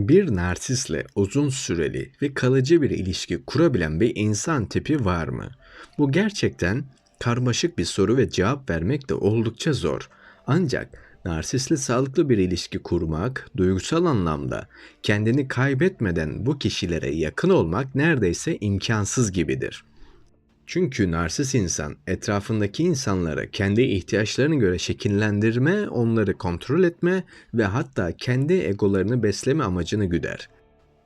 Bir narsisle uzun süreli ve kalıcı bir ilişki kurabilen bir insan tipi var mı? Bu gerçekten karmaşık bir soru ve cevap vermek de oldukça zor. Ancak narsisle sağlıklı bir ilişki kurmak, duygusal anlamda kendini kaybetmeden bu kişilere yakın olmak neredeyse imkansız gibidir. Çünkü narsis insan etrafındaki insanlara kendi ihtiyaçlarına göre şekillendirme, onları kontrol etme ve hatta kendi egolarını besleme amacını güder.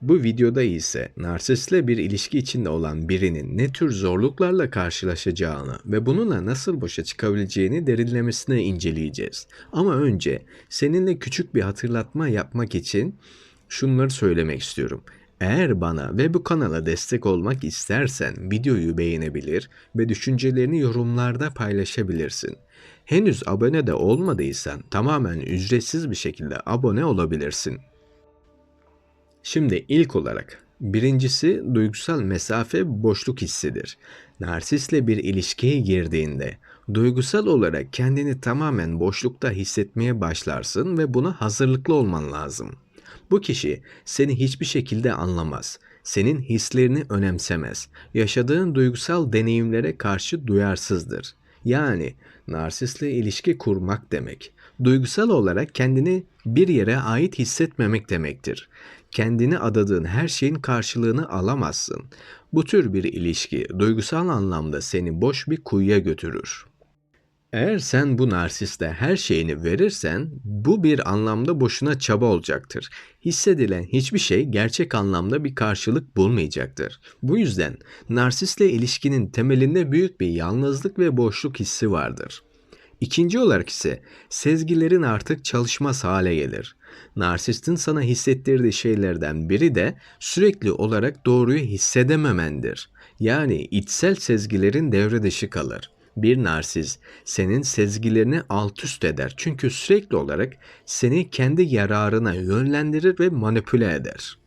Bu videoda ise narsisle bir ilişki içinde olan birinin ne tür zorluklarla karşılaşacağını ve bununla nasıl başa çıkabileceğini derinlemesine inceleyeceğiz. Ama önce seninle küçük bir hatırlatma yapmak için şunları söylemek istiyorum. Eğer bana ve bu kanala destek olmak istersen videoyu beğenebilir ve düşüncelerini yorumlarda paylaşabilirsin. Henüz abone de olmadıysan tamamen ücretsiz bir şekilde abone olabilirsin. Şimdi ilk olarak birincisi duygusal mesafe boşluk hissidir. Narsisle bir ilişkiye girdiğinde duygusal olarak kendini tamamen boşlukta hissetmeye başlarsın ve buna hazırlıklı olman lazım. Bu kişi seni hiçbir şekilde anlamaz. Senin hislerini önemsemez. Yaşadığın duygusal deneyimlere karşı duyarsızdır. Yani narsistle ilişki kurmak demek. Duygusal olarak kendini bir yere ait hissetmemek demektir. Kendini adadığın her şeyin karşılığını alamazsın. Bu tür bir ilişki duygusal anlamda seni boş bir kuyuya götürür. Eğer sen bu narsiste her şeyini verirsen bu bir anlamda boşuna çaba olacaktır. Hissedilen hiçbir şey gerçek anlamda bir karşılık bulmayacaktır. Bu yüzden narsistle ilişkinin temelinde büyük bir yalnızlık ve boşluk hissi vardır. İkinci olarak ise sezgilerin artık çalışmaz hale gelir. Narsistin sana hissettirdiği şeylerden biri de sürekli olarak doğruyu hissedememendir. Yani içsel sezgilerin devre dışı kalır bir narsiz senin sezgilerini alt üst eder. Çünkü sürekli olarak seni kendi yararına yönlendirir ve manipüle eder.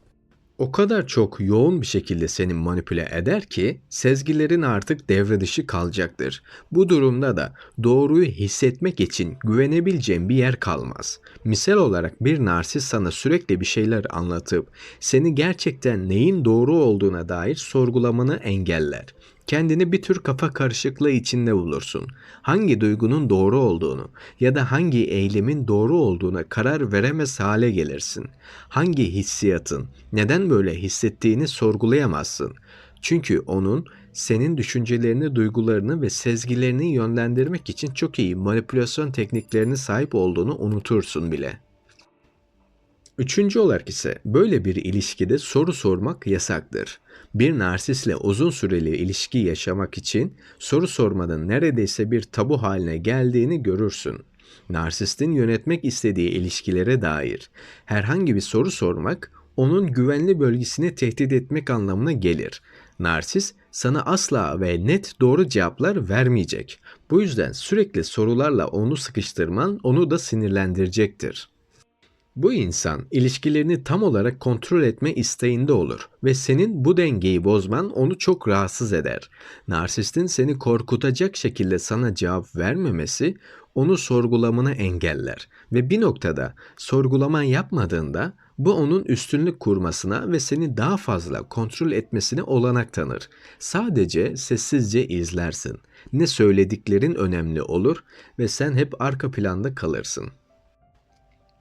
O kadar çok yoğun bir şekilde seni manipüle eder ki sezgilerin artık devre dışı kalacaktır. Bu durumda da doğruyu hissetmek için güvenebileceğin bir yer kalmaz. Misal olarak bir narsiz sana sürekli bir şeyler anlatıp seni gerçekten neyin doğru olduğuna dair sorgulamanı engeller kendini bir tür kafa karışıklığı içinde bulursun. Hangi duygunun doğru olduğunu ya da hangi eylemin doğru olduğuna karar veremez hale gelirsin. Hangi hissiyatın neden böyle hissettiğini sorgulayamazsın. Çünkü onun senin düşüncelerini, duygularını ve sezgilerini yönlendirmek için çok iyi manipülasyon tekniklerine sahip olduğunu unutursun bile. Üçüncü olarak ise böyle bir ilişkide soru sormak yasaktır. Bir narsisle uzun süreli ilişki yaşamak için soru sormanın neredeyse bir tabu haline geldiğini görürsün. Narsistin yönetmek istediği ilişkilere dair herhangi bir soru sormak onun güvenli bölgesini tehdit etmek anlamına gelir. Narsis sana asla ve net doğru cevaplar vermeyecek. Bu yüzden sürekli sorularla onu sıkıştırman onu da sinirlendirecektir. Bu insan ilişkilerini tam olarak kontrol etme isteğinde olur ve senin bu dengeyi bozman onu çok rahatsız eder. Narsistin seni korkutacak şekilde sana cevap vermemesi onu sorgulamanı engeller ve bir noktada sorgulama yapmadığında bu onun üstünlük kurmasına ve seni daha fazla kontrol etmesine olanak tanır. Sadece sessizce izlersin. Ne söylediklerin önemli olur ve sen hep arka planda kalırsın.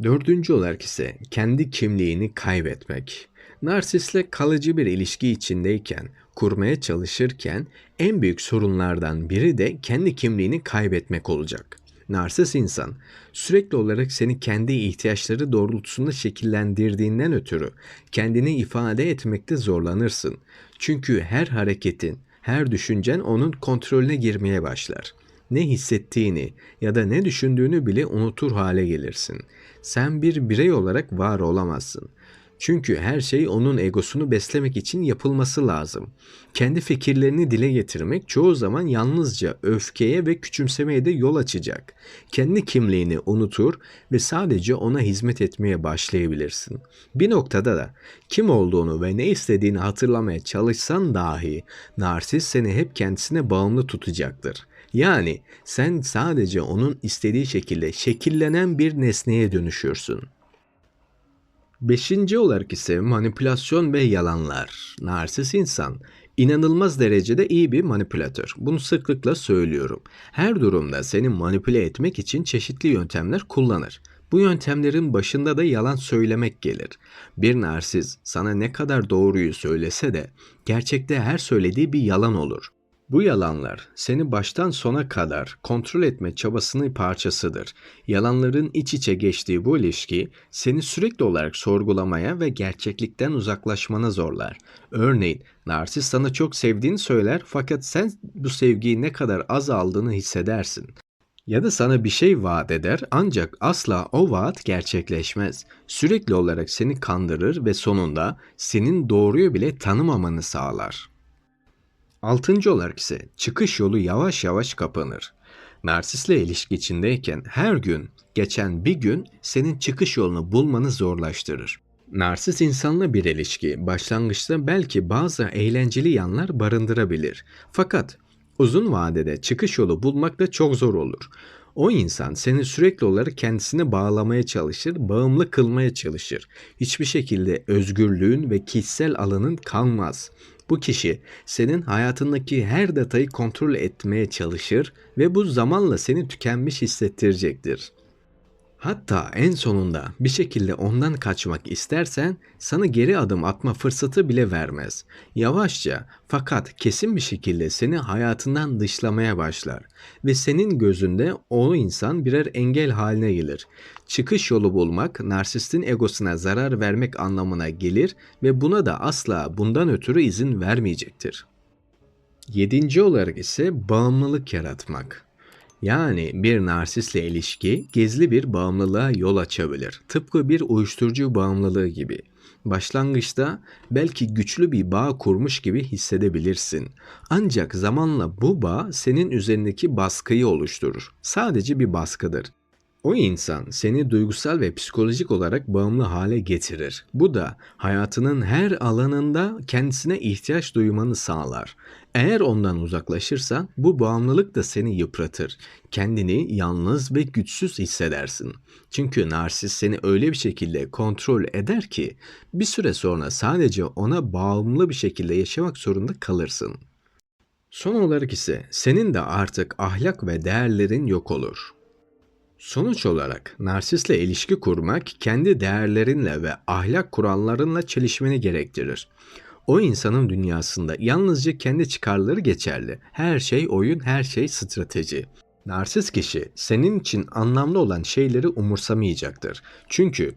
Dördüncü olarak ise kendi kimliğini kaybetmek. Narsisle kalıcı bir ilişki içindeyken, kurmaya çalışırken en büyük sorunlardan biri de kendi kimliğini kaybetmek olacak. Narsis insan sürekli olarak seni kendi ihtiyaçları doğrultusunda şekillendirdiğinden ötürü kendini ifade etmekte zorlanırsın. Çünkü her hareketin, her düşüncen onun kontrolüne girmeye başlar. Ne hissettiğini ya da ne düşündüğünü bile unutur hale gelirsin sen bir birey olarak var olamazsın. Çünkü her şey onun egosunu beslemek için yapılması lazım. Kendi fikirlerini dile getirmek çoğu zaman yalnızca öfkeye ve küçümsemeye de yol açacak. Kendi kimliğini unutur ve sadece ona hizmet etmeye başlayabilirsin. Bir noktada da kim olduğunu ve ne istediğini hatırlamaya çalışsan dahi narsis seni hep kendisine bağımlı tutacaktır. Yani sen sadece onun istediği şekilde şekillenen bir nesneye dönüşüyorsun. Beşinci olarak ise manipülasyon ve yalanlar. Narsist insan inanılmaz derecede iyi bir manipülatör. Bunu sıklıkla söylüyorum. Her durumda seni manipüle etmek için çeşitli yöntemler kullanır. Bu yöntemlerin başında da yalan söylemek gelir. Bir narsist sana ne kadar doğruyu söylese de gerçekte her söylediği bir yalan olur. Bu yalanlar seni baştan sona kadar kontrol etme çabasının parçasıdır. Yalanların iç içe geçtiği bu ilişki seni sürekli olarak sorgulamaya ve gerçeklikten uzaklaşmana zorlar. Örneğin narsist sana çok sevdiğini söyler fakat sen bu sevgiyi ne kadar az aldığını hissedersin. Ya da sana bir şey vaat eder ancak asla o vaat gerçekleşmez. Sürekli olarak seni kandırır ve sonunda senin doğruyu bile tanımamanı sağlar. Altıncı olarak ise çıkış yolu yavaş yavaş kapanır. Narsistle ilişki içindeyken her gün geçen bir gün senin çıkış yolunu bulmanı zorlaştırır. Narsist insanla bir ilişki başlangıçta belki bazı eğlenceli yanlar barındırabilir. Fakat uzun vadede çıkış yolu bulmak da çok zor olur. O insan seni sürekli olarak kendisine bağlamaya çalışır, bağımlı kılmaya çalışır. Hiçbir şekilde özgürlüğün ve kişisel alanın kalmaz. Bu kişi senin hayatındaki her detayı kontrol etmeye çalışır ve bu zamanla seni tükenmiş hissettirecektir. Hatta en sonunda bir şekilde ondan kaçmak istersen sana geri adım atma fırsatı bile vermez. Yavaşça fakat kesin bir şekilde seni hayatından dışlamaya başlar ve senin gözünde o insan birer engel haline gelir. Çıkış yolu bulmak narsistin egosuna zarar vermek anlamına gelir ve buna da asla bundan ötürü izin vermeyecektir. Yedinci olarak ise bağımlılık yaratmak. Yani bir narsistle ilişki gizli bir bağımlılığa yol açabilir. Tıpkı bir uyuşturucu bağımlılığı gibi. Başlangıçta belki güçlü bir bağ kurmuş gibi hissedebilirsin. Ancak zamanla bu bağ senin üzerindeki baskıyı oluşturur. Sadece bir baskıdır. O insan seni duygusal ve psikolojik olarak bağımlı hale getirir. Bu da hayatının her alanında kendisine ihtiyaç duymanı sağlar. Eğer ondan uzaklaşırsan bu bağımlılık da seni yıpratır. Kendini yalnız ve güçsüz hissedersin. Çünkü narsist seni öyle bir şekilde kontrol eder ki bir süre sonra sadece ona bağımlı bir şekilde yaşamak zorunda kalırsın. Son olarak ise senin de artık ahlak ve değerlerin yok olur. Sonuç olarak narsistle ilişki kurmak kendi değerlerinle ve ahlak kurallarınla çelişmeni gerektirir. O insanın dünyasında yalnızca kendi çıkarları geçerli. Her şey oyun, her şey strateji. Narsist kişi senin için anlamlı olan şeyleri umursamayacaktır. Çünkü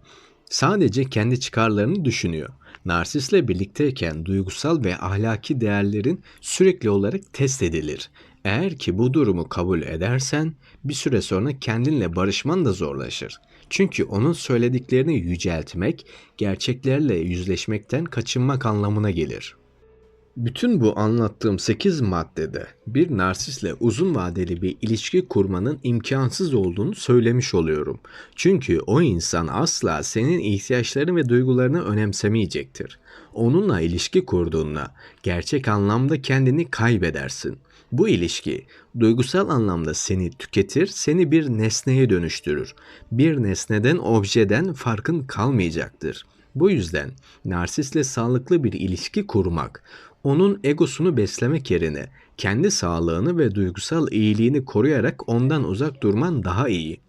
sadece kendi çıkarlarını düşünüyor. Narsistle birlikteyken duygusal ve ahlaki değerlerin sürekli olarak test edilir. Eğer ki bu durumu kabul edersen bir süre sonra kendinle barışman da zorlaşır. Çünkü onun söylediklerini yüceltmek, gerçeklerle yüzleşmekten kaçınmak anlamına gelir. Bütün bu anlattığım 8 maddede bir narsistle uzun vadeli bir ilişki kurmanın imkansız olduğunu söylemiş oluyorum. Çünkü o insan asla senin ihtiyaçlarını ve duygularını önemsemeyecektir. Onunla ilişki kurduğunda gerçek anlamda kendini kaybedersin. Bu ilişki duygusal anlamda seni tüketir, seni bir nesneye dönüştürür. Bir nesneden, objeden farkın kalmayacaktır. Bu yüzden narsistle sağlıklı bir ilişki kurmak, onun egosunu beslemek yerine kendi sağlığını ve duygusal iyiliğini koruyarak ondan uzak durman daha iyi.